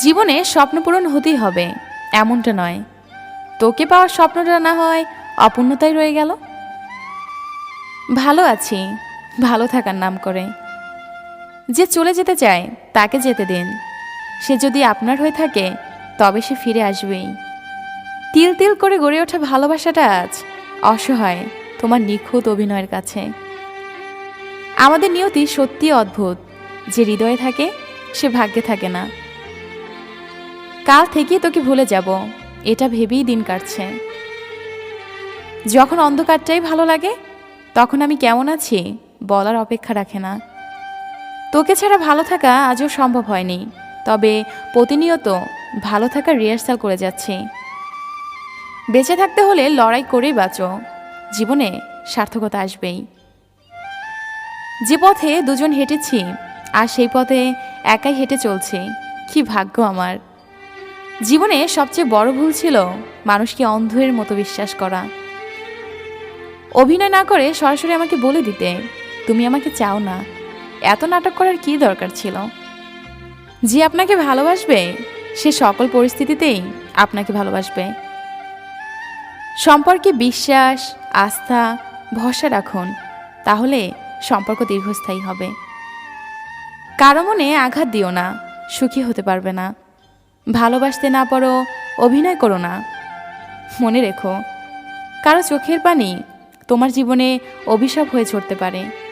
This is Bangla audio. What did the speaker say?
জীবনে স্বপ্ন পূরণ হতেই হবে, এমনটা নয়। তোকে পাওয়ার স্বপ্নটা না হয় অপূর্ণতাই রয়ে গেল। ভালো আছি, ভালো থাকার নাম করে। যে চলে যেতে চায়, তাকে যেতে দিন। সে যদি আপনার হয়ে থাকে, তবে সে ফিরে আসবেই। তিল তিল করে গড়ে ওঠা ভালোবাসাটা আজ অসহায়, তোমার নিখুঁত অভিনয়ের কাছে। আমাদের নিয়তি সত্যি অদ্ভুত। যে হৃদয়ে থাকে, সে ভাগ্যে থাকে না। কাল থেকেই তোকে ভুলে যাব। এটা ভেবেই দিন কাটছে। যখন অন্ধকারটাই ভালো লাগে, তখন আমি কেমন আছি, বলার অপেক্ষা রাখে না। তোকে ছাড়া ভালো থাকা আজও সম্ভব হয়নি, তবে প্রতিনিয়ত ভালো থাকার রিহার্সাল করে যাচ্ছি। বেঁচে থাকতে হলে লড়াই করেই বাঁচো, জীবনে সার্থকতা আসবেই। যে পথে দুজন হেঁটেছি, আর সেই পথে একাই হেঁটে চলছে, কি ভাগ্য আমার। জীবনে সবচেয়ে বড় ভুল ছিল মানুষকে অন্ধের মতো বিশ্বাস করা। অভিনয় না করে সরাসরি আমাকে বলে দিতে, তুমি আমাকে চাও না। এত নাটক করার কি দরকার ছিল? যে আপনাকে ভালোবাসবে, সে সকল পরিস্থিতিতেই আপনাকে ভালোবাসবে। সম্পর্কে বিশ্বাস, আস্থা, ভরসা রাখুন, তাহলে সম্পর্ক দীর্ঘস্থায়ী হবে। কারও মনে আঘাত দিও না, সুখী হতে পারবে না। ভালোবাসতে না পারো, অভিনয় করো না। মনে রেখো, কারও চোখের পানি তোমার জীবনে অভিশাপ হয়ে ছড়তে পারে।